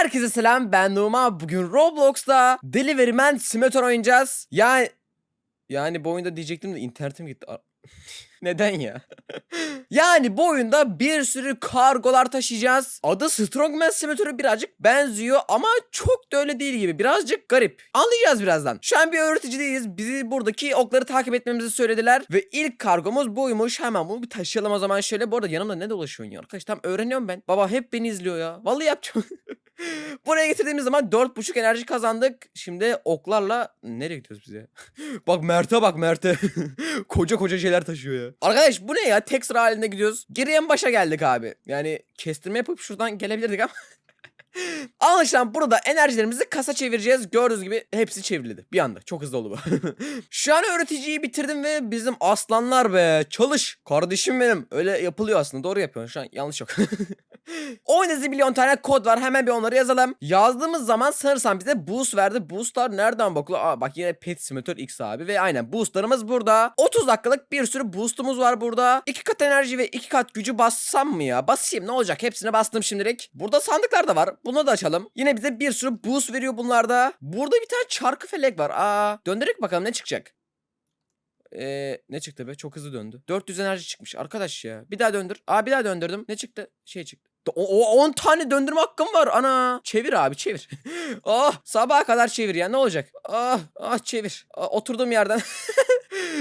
Herkese selam ben Numa. Bugün Roblox'ta Delivery Man Simulator oynayacağız. Yani yani bu oyunda diyecektim de internetim gitti. Neden ya? yani bu oyunda bir sürü kargolar taşıyacağız. Adı Strongman Simulator'a birazcık benziyor ama çok da öyle değil gibi. Birazcık garip. Anlayacağız birazdan. Şu an bir öğreticideyiz. Bizi buradaki okları takip etmemizi söylediler. Ve ilk kargomuz buymuş. Hemen bunu bir taşıyalım o zaman şöyle. Bu arada yanımda ne dolaşıyorsun ya? Arkadaş tam öğreniyorum ben. Baba hep beni izliyor ya. Vallahi yapacağım. Buraya getirdiğimiz zaman 4.5 enerji kazandık. Şimdi oklarla nereye gidiyoruz biz ya? bak Mert'e bak Mert'e. koca koca şeyler taşıyor ya. Arkadaş bu ne ya? Tek halinde gidiyoruz. Geri en başa geldik abi. Yani kestirme yapıp şuradan gelebilirdik ama. Anlaşılan burada enerjilerimizi kasa çevireceğiz. Gördüğünüz gibi hepsi çevrildi. Bir anda. Çok hızlı oldu bu. Şu an öğreticiyi bitirdim ve bizim aslanlar be. Çalış. Kardeşim benim. Öyle yapılıyor aslında. Doğru yapıyorsun. Şu an yanlış yok. Oyunda milyon tane kod var. Hemen bir onları yazalım. Yazdığımız zaman sanırsam bize boost verdi. Boostlar nereden bakılıyor? Aa bak yine Pet Simulator X abi. Ve aynen boostlarımız burada. 30 dakikalık bir sürü boostumuz var burada. 2 kat enerji ve 2 kat gücü bassam mı ya? Basayım ne olacak? Hepsine bastım şimdilik. Burada sandıklar da var. Bunu da açalım. Yine bize bir sürü boost veriyor bunlarda. Burada bir tane çarkı felek var. Aa döndürek bakalım ne çıkacak. Ee, ne çıktı be? Çok hızlı döndü. 400 enerji çıkmış. Arkadaş ya. Bir daha döndür. Aa bir daha döndürdüm. Ne çıktı? Şey çıktı. O 10 tane döndürme hakkım var ana. Çevir abi çevir. oh sabaha kadar çevir ya ne olacak? Ah ah çevir. Ah, oturduğum yerden.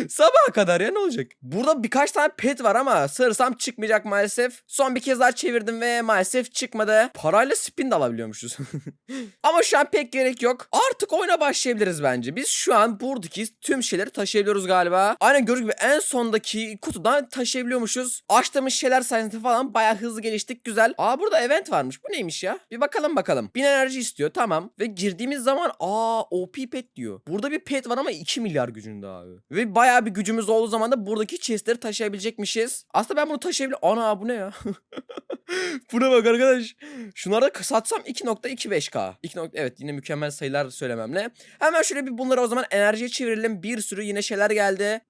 Sabaha kadar ya ne olacak? Burada birkaç tane pet var ama sığırsam çıkmayacak maalesef. Son bir kez daha çevirdim ve maalesef çıkmadı. Parayla spin de alabiliyormuşuz. ama şu an pek gerek yok. Artık oyuna başlayabiliriz bence. Biz şu an buradaki tüm şeyleri taşıyabiliyoruz galiba. Aynen gördüğünüz gibi en sondaki kutudan taşıyabiliyormuşuz. Açtığımız şeyler sayesinde falan bayağı hızlı geliştik. Güzel. Aa burada event varmış. Bu neymiş ya? Bir bakalım bakalım. 1000 enerji istiyor. Tamam. Ve girdiğimiz zaman aa OP pet diyor. Burada bir pet var ama 2 milyar gücünde abi. Ve bayağı bir gücümüz olduğu zaman da buradaki chestleri taşıyabilecekmişiz. Aslında ben bunu taşıyabilir... Ana bu ne ya? Buna bak arkadaş. Şunları da satsam 2.25k. 2. nokta- Evet yine mükemmel sayılar söylememle. Hemen şöyle bir bunları o zaman enerjiye çevirelim. Bir sürü yine şeyler geldi.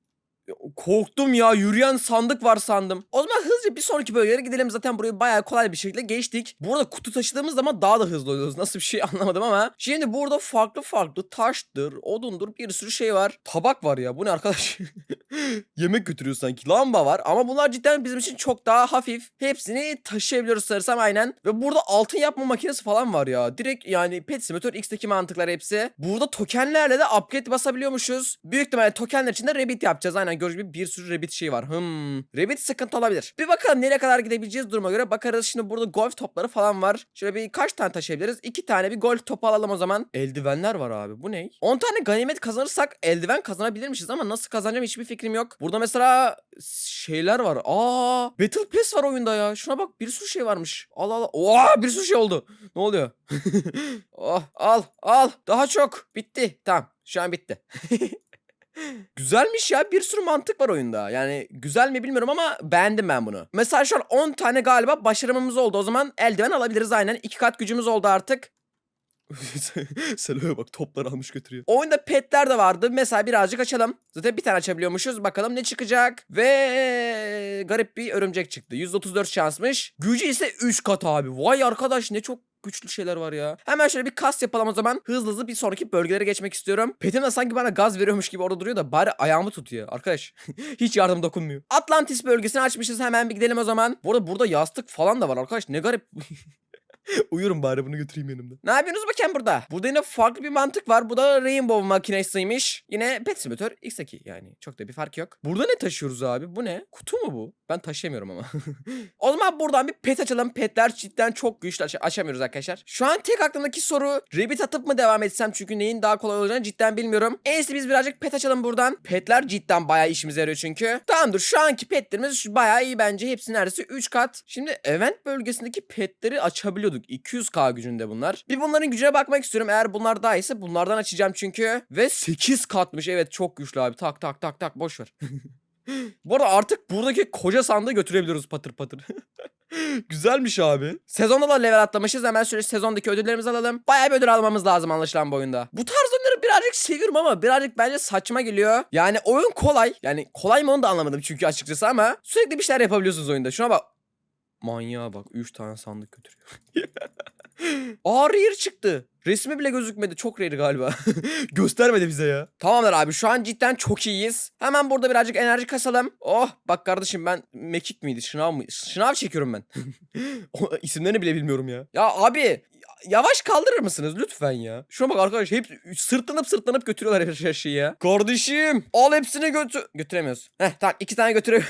Korktum ya yürüyen sandık var sandım. O zaman hızlıca bir sonraki bölgelere gidelim. Zaten burayı bayağı kolay bir şekilde geçtik. Burada kutu taşıdığımız zaman daha da hızlı oluyoruz. Nasıl bir şey anlamadım ama. Şimdi burada farklı farklı taştır, odundur bir sürü şey var. Tabak var ya bu ne arkadaş? Yemek götürüyor sanki. Lamba var ama bunlar cidden bizim için çok daha hafif. Hepsini taşıyabiliyoruz sanırsam aynen. Ve burada altın yapma makinesi falan var ya. Direkt yani Pet Simulator X'teki mantıklar hepsi. Burada tokenlerle de upgrade basabiliyormuşuz. Büyük ihtimalle tokenler için de rabbit yapacağız. Aynen gördüğünüz gibi bir sürü rabbit şey var. Hmm. Rabbit sıkıntı olabilir. Bir bakalım nereye kadar gidebileceğiz duruma göre. Bakarız şimdi burada golf topları falan var. Şöyle bir kaç tane taşıyabiliriz? İki tane bir golf topu alalım o zaman. Eldivenler var abi. Bu ne? 10 tane ganimet kazanırsak eldiven kazanabilirmişiz ama nasıl kazanacağım hiçbir fikrim yok. Burada mesela şeyler var. Aa, Battle Pass var oyunda ya. Şuna bak bir sürü şey varmış. Al al. Oha bir sürü şey oldu. Ne oluyor? oh, al al. Daha çok. Bitti. Tamam. Şu an bitti. Güzelmiş ya bir sürü mantık var oyunda. Yani güzel mi bilmiyorum ama beğendim ben bunu. Mesela şu an 10 tane galiba başarımımız oldu. O zaman eldiven alabiliriz aynen. 2 kat gücümüz oldu artık. Selo'ya bak toplar almış götürüyor. Oyunda petler de vardı. Mesela birazcık açalım. Zaten bir tane açabiliyormuşuz. Bakalım ne çıkacak. Ve garip bir örümcek çıktı. 134 şansmış. Gücü ise 3 kat abi. Vay arkadaş ne çok güçlü şeyler var ya. Hemen şöyle bir kas yapalım o zaman. Hızlı hızlı bir sonraki bölgelere geçmek istiyorum. Petim de sanki bana gaz veriyormuş gibi orada duruyor da bari ayağımı tutuyor. Arkadaş hiç yardım dokunmuyor. Atlantis bölgesini açmışız. Hemen bir gidelim o zaman. Bu arada burada yastık falan da var arkadaş. Ne garip. Uyurum bari bunu götüreyim yanımda. Ne yapıyorsunuz bakayım burada? Burada yine farklı bir mantık var. Bu da Rainbow makinesiymiş. Yine Pet Simulator X2 yani. Çok da bir fark yok. Burada ne taşıyoruz abi? Bu ne? Kutu mu bu? Ben taşıyamıyorum ama. o zaman buradan bir pet açalım. Petler cidden çok güçlü. Aç- açamıyoruz arkadaşlar. Şu an tek aklımdaki soru Rabbit atıp mı devam etsem? Çünkü neyin daha kolay olacağını cidden bilmiyorum. En iyisi biz birazcık pet açalım buradan. Petler cidden bayağı işimize yarıyor çünkü. Tamamdır şu anki petlerimiz bayağı iyi bence. Hepsi neredeyse 3 kat. Şimdi event bölgesindeki petleri açabiliyorduk. 200k gücünde bunlar. Bir bunların gücüne bakmak istiyorum. Eğer bunlar daha iyiyse bunlardan açacağım çünkü. Ve 8 katmış. Evet çok güçlü abi. Tak tak tak tak boş ver. Bu arada artık buradaki koca sandığı götürebiliyoruz patır patır. Güzelmiş abi. Sezonda da level atlamışız. Hemen şöyle sezondaki ödüllerimizi alalım. Bayağı bir ödül almamız lazım anlaşılan bu oyunda. Bu tarz oyunları birazcık seviyorum ama birazcık bence saçma geliyor. Yani oyun kolay. Yani kolay mı onu da anlamadım çünkü açıkçası ama sürekli bir şeyler yapabiliyorsunuz oyunda. Şuna bak. Manyağa bak. 3 tane sandık götürüyor. Aa rare çıktı. Resmi bile gözükmedi. Çok rare galiba. Göstermedi bize ya. Tamamdır abi şu an cidden çok iyiyiz. Hemen burada birazcık enerji kasalım. Oh bak kardeşim ben mekik miydi? Şınav mı? Şınav çekiyorum ben. isimlerini bile bilmiyorum ya. Ya abi yavaş kaldırır mısınız lütfen ya? Şuna bak arkadaş hep sırtlanıp sırtlanıp götürüyorlar her şeyi ya. Kardeşim al hepsini götür. Götüremiyoruz. Heh tamam iki tane götürüyor.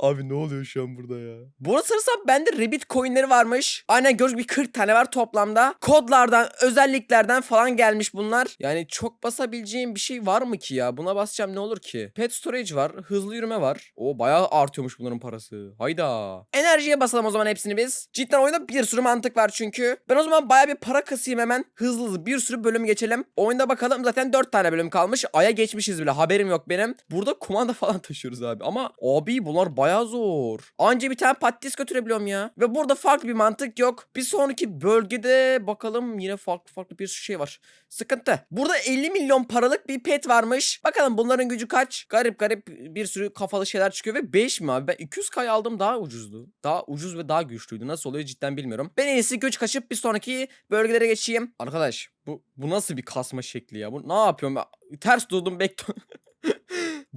Abi ne oluyor şu an burada ya? Bunu sanırsam bende Rabbit coinleri varmış. Aynen gördüğünüz gibi 40 tane var toplamda. Kodlardan, özelliklerden falan gelmiş bunlar. Yani çok basabileceğim bir şey var mı ki ya? Buna basacağım ne olur ki? Pet storage var, hızlı yürüme var. O bayağı artıyormuş bunların parası. Hayda. Enerjiye basalım o zaman hepsini biz. Cidden oyunda bir sürü mantık var çünkü. Ben o zaman bayağı bir para kasayım hemen. Hızlı hızlı bir sürü bölüm geçelim. Oyunda bakalım zaten 4 tane bölüm kalmış. Aya geçmişiz bile haberim yok benim. Burada kumanda falan taşıyoruz abi. Ama abi bunlar bayağı zor. Anca bir tane patates götürebiliyorum ya. Ve burada farklı bir mantık yok. Bir sonraki bölgede bakalım yine farklı farklı bir şey var. Sıkıntı. Burada 50 milyon paralık bir pet varmış. Bakalım bunların gücü kaç? Garip garip bir sürü kafalı şeyler çıkıyor ve 5 mi abi? Ben 200k aldım daha ucuzdu. Daha ucuz ve daha güçlüydü. Nasıl oluyor cidden bilmiyorum. Ben en iyisi güç kaçıp bir sonraki bölgelere geçeyim. Arkadaş bu, bu nasıl bir kasma şekli ya? Bu ne yapıyorum ben? Ters durdum bekle.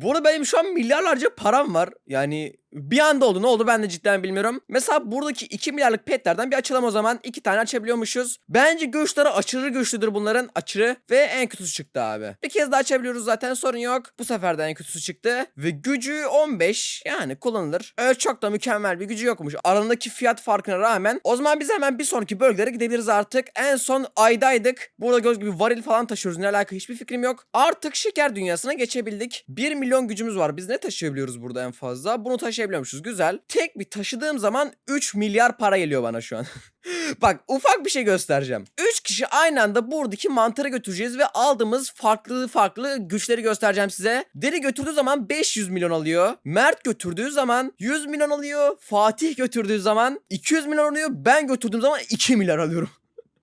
Bu arada benim şu an milyarlarca param var. Yani bir anda oldu. Ne oldu ben de cidden bilmiyorum. Mesela buradaki 2 milyarlık petlerden bir açalım o zaman. 2 tane açabiliyormuşuz. Bence güçleri aşırı güçlüdür bunların. Aşırı. Ve en kötüsü çıktı abi. Bir kez daha açabiliyoruz zaten sorun yok. Bu sefer de en kötüsü çıktı. Ve gücü 15. Yani kullanılır. Öyle çok da mükemmel bir gücü yokmuş. Aranındaki fiyat farkına rağmen. O zaman biz hemen bir sonraki bölgelere gidebiliriz artık. En son aydaydık. Burada göz gibi varil falan taşıyoruz. Ne alaka hiçbir fikrim yok. Artık şeker dünyasına geçebildik. 1 milyon gücümüz var. Biz ne taşıyabiliyoruz burada en fazla? Bunu taşıyabiliyormuşuz. Güzel. Tek bir taşıdığım zaman 3 milyar para geliyor bana şu an. Bak ufak bir şey göstereceğim. 3 kişi aynı anda buradaki mantarı götüreceğiz ve aldığımız farklı farklı güçleri göstereceğim size. Deri götürdüğü zaman 500 milyon alıyor. Mert götürdüğü zaman 100 milyon alıyor. Fatih götürdüğü zaman 200 milyon alıyor. Ben götürdüğüm zaman 2 milyar alıyorum.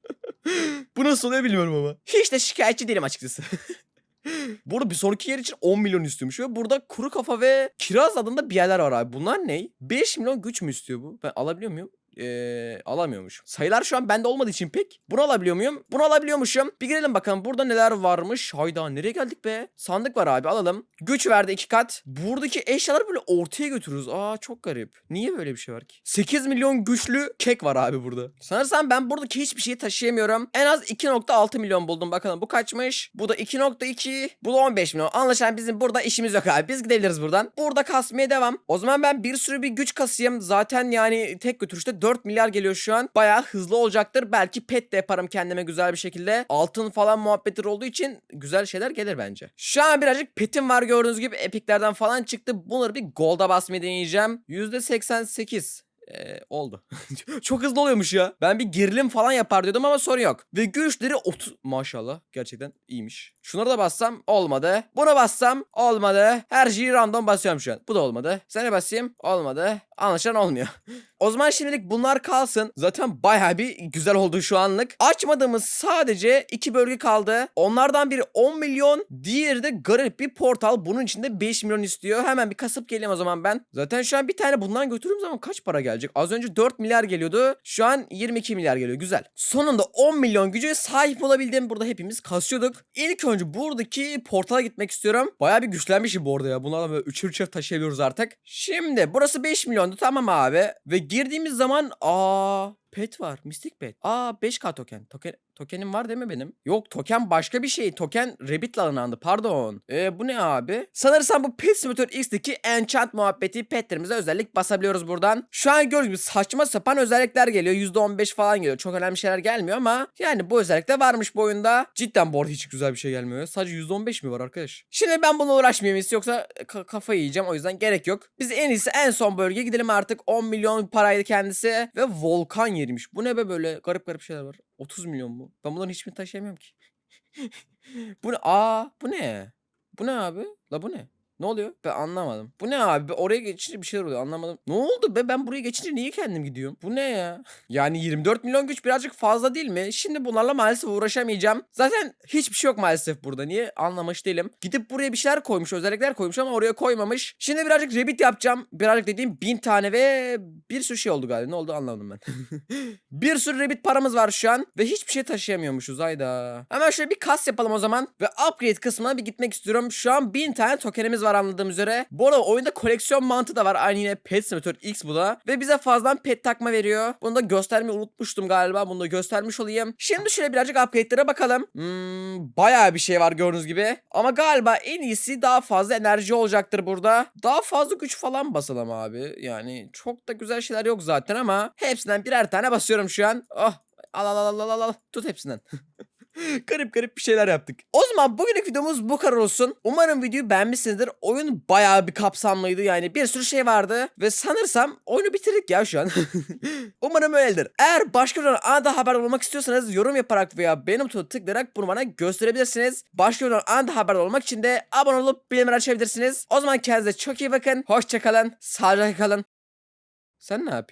Bu nasıl oluyor bilmiyorum ama. Hiç de şikayetçi değilim açıkçası. Burada bir sonraki yer için 10 milyon istiyormuş ve burada kuru kafa ve kiraz adında bir yerler var abi. Bunlar ne? 5 milyon güç mü istiyor bu? Ben alabiliyor muyum? Ee, alamıyormuş. Sayılar şu an bende olmadığı için pek. Bunu alabiliyor muyum? Bunu alabiliyormuşum. Bir girelim bakalım burada neler varmış. Hayda nereye geldik be? Sandık var abi alalım. Güç verdi iki kat. Buradaki eşyaları böyle ortaya götürürüz. Aa çok garip. Niye böyle bir şey var ki? 8 milyon güçlü kek var abi burada. Sanırsam ben buradaki hiçbir şeyi taşıyamıyorum. En az 2.6 milyon buldum bakalım. Bu kaçmış? Bu da 2.2. Bu da 15 milyon. Anlaşılan bizim burada işimiz yok abi. Biz gidebiliriz buradan. Burada kasmaya devam. O zaman ben bir sürü bir güç kasayım. Zaten yani tek götürüşte 4 milyar geliyor şu an. Bayağı hızlı olacaktır. Belki pet de yaparım kendime güzel bir şekilde. Altın falan muhabbetleri olduğu için güzel şeyler gelir bence. Şu an birazcık petim var gördüğünüz gibi. Epiklerden falan çıktı. Bunları bir golda basmayı deneyeceğim. %88. Ee, oldu. Çok hızlı oluyormuş ya. Ben bir gerilim falan yapar diyordum ama sorun yok. Ve güçleri 30. Maşallah gerçekten iyiymiş. Şunları da bassam olmadı. Buna bassam olmadı. Her şeyi random basıyorum şu an. Bu da olmadı. Sana basayım olmadı. Anlaşılan olmuyor. o zaman şimdilik bunlar kalsın. Zaten bayağı bir güzel oldu şu anlık. Açmadığımız sadece iki bölge kaldı. Onlardan biri 10 milyon. Diğeri de garip bir portal. Bunun içinde 5 milyon istiyor. Hemen bir kasıp geleyim o zaman ben. Zaten şu an bir tane bundan götürdüğüm zaman kaç para gelecek? Az önce 4 milyar geliyordu. Şu an 22 milyar geliyor. Güzel. Sonunda 10 milyon gücü sahip olabildim. Burada hepimiz kasıyorduk. İlk önce buradaki portala gitmek istiyorum. Bayağı bir güçlenmişim bu arada ya. Bunlardan böyle üçer üçer taşıyabiliyoruz artık. Şimdi burası 5 milyondu tamam abi. Ve girdiğimiz zaman aa pet var. Mistik pet. Aa 5k token. Token tokenim var değil mi benim? Yok token başka bir şey. Token Rabbit'le alınandı. Pardon. Ee, bu ne abi? Sanırsam bu Pet Simulator X'teki enchant muhabbeti petlerimize özellik basabiliyoruz buradan. Şu an gördüğünüz gibi saçma sapan özellikler geliyor. %15 falan geliyor. Çok önemli şeyler gelmiyor ama yani bu özellik de varmış bu oyunda. Cidden bu arada hiç güzel bir şey gelmiyor. Sadece %15 mi var arkadaş? Şimdi ben bununla uğraşmayayım yoksa ka- kafayı yiyeceğim. O yüzden gerek yok. Biz en iyisi en son bölgeye gidelim artık. 10 milyon paraydı kendisi ve volkan yeriymiş. Bu ne be böyle garip garip şeyler var. 30 milyon mu? Ben bunların hiçbirini taşıyamıyorum ki. bu ne? Aa bu ne? Bu ne abi? La bu ne? Ne oluyor? Ben anlamadım. Bu ne abi? Oraya geçince bir şeyler oluyor. Anlamadım. Ne oldu be? Ben buraya geçince niye kendim gidiyorum? Bu ne ya? Yani 24 milyon güç birazcık fazla değil mi? Şimdi bunlarla maalesef uğraşamayacağım. Zaten hiçbir şey yok maalesef burada. Niye? Anlamış değilim. Gidip buraya bir şeyler koymuş. Özellikler koymuş ama oraya koymamış. Şimdi birazcık rabbit yapacağım. Birazcık dediğim bin tane ve bir sürü şey oldu galiba. Ne oldu anlamadım ben. bir sürü rabbit paramız var şu an. Ve hiçbir şey taşıyamıyormuşuz. Hayda. Hemen şöyle bir kas yapalım o zaman. Ve upgrade kısmına bir gitmek istiyorum. Şu an bin tane tokenimiz var anladığım üzere. Bu arada oyunda koleksiyon mantığı da var. Aynı yine Pet Simulator X bu da. Ve bize fazladan pet takma veriyor. Bunu da göstermeyi unutmuştum galiba. Bunu da göstermiş olayım. Şimdi şöyle birazcık upgrade'lere bakalım. Hmm, bayağı bir şey var gördüğünüz gibi. Ama galiba en iyisi daha fazla enerji olacaktır burada. Daha fazla güç falan basalım abi. Yani çok da güzel şeyler yok zaten ama hepsinden birer tane basıyorum şu an. Oh al al al al al al. Tut hepsinden. garip garip bir şeyler yaptık. O zaman bugünkü videomuz bu kadar olsun. Umarım videoyu beğenmişsinizdir. Oyun bayağı bir kapsamlıydı yani bir sürü şey vardı. Ve sanırsam oyunu bitirdik ya şu an. Umarım öyledir. Eğer başka bir anında haber olmak istiyorsanız yorum yaparak veya benim butonu tıklayarak bunu bana gösterebilirsiniz. Başka bir anında haber olmak için de abone olup bildirimleri açabilirsiniz. O zaman kendinize çok iyi bakın. Hoşçakalın. Sağlıcakla kalın. Sen ne yapıyorsun?